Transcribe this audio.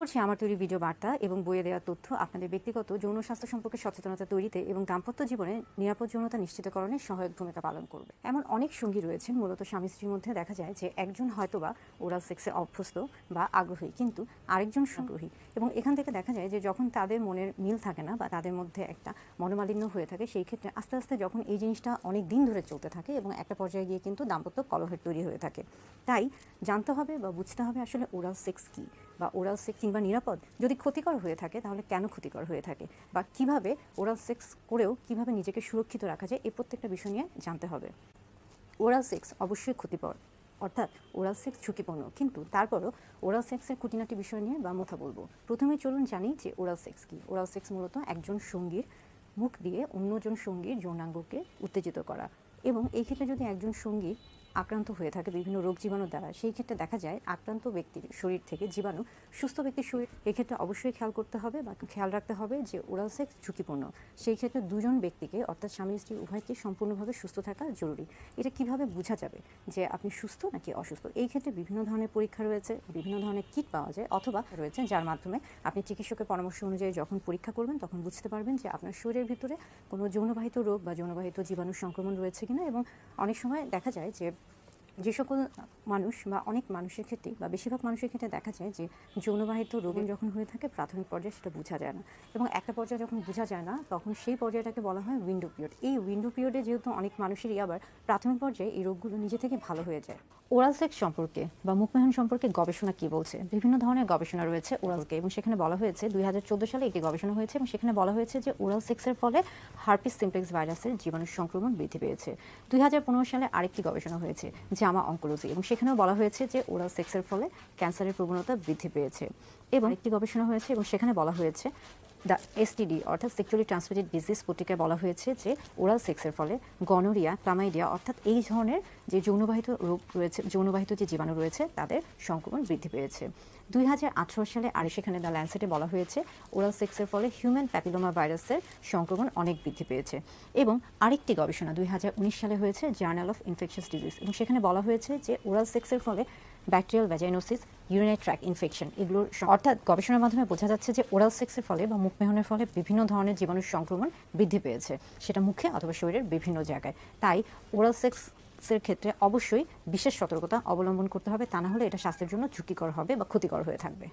করছি আমার তৈরি ভিডিও বার্তা এবং বইয়ে দেওয়া তথ্য আপনাদের ব্যক্তিগত যৌন স্বাস্থ্য সম্পর্কে সচেতনতা তৈরিতে এবং দাম্পত্য জীবনে নিরাপদ যৌনতা নিশ্চিতকরণে সহায়ক ভূমিকা পালন করবে। এমন অনেক সঙ্গী রয়েছেন, মূলত স্বামী স্ত্রীর মধ্যে দেখা যায় যে একজন হয়তোবা ওরাল সেক্সে অভ্যস্ত বা আগ্রহী, কিন্তু আরেকজন সংগ্রহী। এবং এখান থেকে দেখা যায় যে যখন তাদের মনের মিল থাকে না বা তাদের মধ্যে একটা মনোমালিন্য হয়ে থাকে, সেই ক্ষেত্রে আস্তে আস্তে যখন এই জিনিসটা অনেক দিন ধরে চলতে থাকে এবং একটা পর্যায়ে গিয়ে কিন্তু দাম্পত্য কলহের তৈরি হয়ে থাকে। তাই জানতে হবে বা বুঝতে হবে আসলে ওরাল সেক্স কী? বা ওরাল সেক্স কিংবা নিরাপদ যদি ক্ষতিকর হয়ে থাকে, তাহলে কেন ক্ষতিকর হয়ে থাকে? বা কীভাবে ওরাল সেক্স করেও কীভাবে নিজেকে সুরক্ষিত রাখা যায়, এই প্রত্যেকটা বিষয় নিয়ে জানতে হবে। ওরাল সেক্স অবশ্যই ক্ষতিকর, অর্থাৎ ওরাল সেক্স ঝুঁকিপূর্ণ। কিন্তু তারপরও ওরাল সেক্সের খুঁটিনাটি বিষয় নিয়ে বা কথা বলব। প্রথমে চলুন জানি যে ওরাল সেক্স কি? ওরাল সেক্স মূলত একজন সঙ্গীর মুখ দিয়ে অন্যজন সঙ্গীর যৌনাঙ্গকে উত্তেজিত করা। এবং এই ক্ষেত্রে যদি একজন সঙ্গী আক্রান্ত হয়ে থাকে বিভিন্ন রোগ জীবাণু দ্বারা। সেই ক্ষেত্রে দেখা যায় আক্রান্ত ব্যক্তির শরীর থেকে জীবাণু সুস্থ ব্যক্তির শরীর, এক্ষেত্রে অবশ্যই খেয়াল করতে হবে বা খেয়াল রাখতে হবে যে ওরাল সেক্স ঝুঁকিপূর্ণ। সেই ক্ষেত্রে দুজন ব্যক্তিকে, অর্থাৎ স্বামী স্ত্রী, উভয়কে সম্পূর্ণভাবে সুস্থ থাকা জরুরি। এটা কীভাবে বোঝা যাবে যে আপনি সুস্থ নাকি অসুস্থ? এই ক্ষেত্রে বিভিন্ন ধরনের পরীক্ষা রয়েছে, বিভিন্ন ধরনের কিট পাওয়া যায়, অথবা রয়েছে যার মাধ্যমে আপনি চিকিৎসকের পরামর্শ অনুযায়ী যখন পরীক্ষা করবেন, তখন বুঝতে পারবেন যে আপনার শরীরের ভিতরে কোনো যৌনবাহিত রোগ বা যৌনবাহিত জীবাণু সংক্রমণ রয়েছে কিনা। এবং অনেক সময় দেখা যায় যে যে সকল মানুষ বা অনেক মানুষের ক্ষেত্রে বা বেশিরভাগ মানুষের ক্ষেত্রে দেখা যায় যে যৌনবাহিত রোগের যখন হয়ে থাকে, প্রাথমিক পর্যায়ে সেটা বোঝা যায় না। এবং একটা পর্যায়ে যখন বোঝা যায় না, তখন সেই পর্যায়টাকে বলা হয় উইন্ডো পিরিয়ড এই উইন্ডো পিরিয়ডে যেহেতু অনেক মানুষেরই আবার প্রাথমিক পর্যায়ে এই রোগগুলো নিজে থেকে ভালো হয়ে যায়। ওরাল সেক্স সম্পর্কে বা মুখমেহন সম্পর্কে গবেষণা কি বলছে? বিভিন্ন ধরনের গবেষণা রয়েছে ওরালকে এবং সেখানে বলা হয়েছে দুই হাজার চোদ্দ সালে একটি গবেষণা হয়েছে এবং সেখানে বলা হয়েছে যে ওরাল সেক্সের ফলে হার্পিস সিমপ্লেক্স ভাইরাসের জীবাণু সংক্রমণ বৃদ্ধি পেয়েছে। দুই হাজার পনেরো সালে আরেকটি গবেষণা হয়েছে জামা অঙ্কোলজি এবং সেখানেও বলা হয়েছে যে ওরাল সেক্সের ফলে ক্যান্সারের প্রবণতা বৃদ্ধি পেয়েছে। এবং একটি গবেষণা হয়েছে এবং সেখানে বলা হয়েছে দ্য এসটিডি, অর্থাৎ সেক্সুয়ালি ট্রান্সমিটেড ডিজিজ পত্রিকায় বলা হয়েছে যে ওরাল সেক্সের ফলে গনোরিয়া ক্লামাইডিয়া অর্থাৎ এই ধরনের যে যৌনবাহিত রোগ রয়েছে, যৌনবাহিত যে জীবাণু রয়েছে, তাদের সংক্রমণ বৃদ্ধি পেয়েছে। দুই হাজার আঠেরো সালে আর সেখানে দ্য ল্যান্সেটে বলা হয়েছে ওরাল সেক্সের ফলে হিউম্যান প্যাপিলোমা ভাইরাসের সংক্রমণ অনেক বৃদ্ধি পেয়েছে। এবং আরেকটি গবেষণা দুই হাজার উনিশ সালে হয়েছে জার্নাল অফ ইনফেকশাস ডিজিজ এবং সেখানে বলা হয়েছে যে ওরাল সেক্সের ফলে bacterial vaginosis urinary tract infection এগুলোর অর্থাৎ গবেষণার মাধ্যমে বোঝা যাচ্ছে যে ওরাল সেক্সের ফলে বা মুখমেহনের ফলে বিভিন্ন ধরনের জীবাণুর সংক্রমণ বৃদ্ধি পেয়েছে, সেটা মুখে অথবা শরীরের বিভিন্ন জায়গায়। তাই ওরাল সেক্স সেক্সের ক্ষেত্রে অবশ্যই বিশেষ সতর্কতা অবলম্বন করতে হবে, তা না হলে এটা স্বাস্থ্যের জন্য ঝুঁকিকর হবে বা ক্ষতিকর হয়ে থাকবে।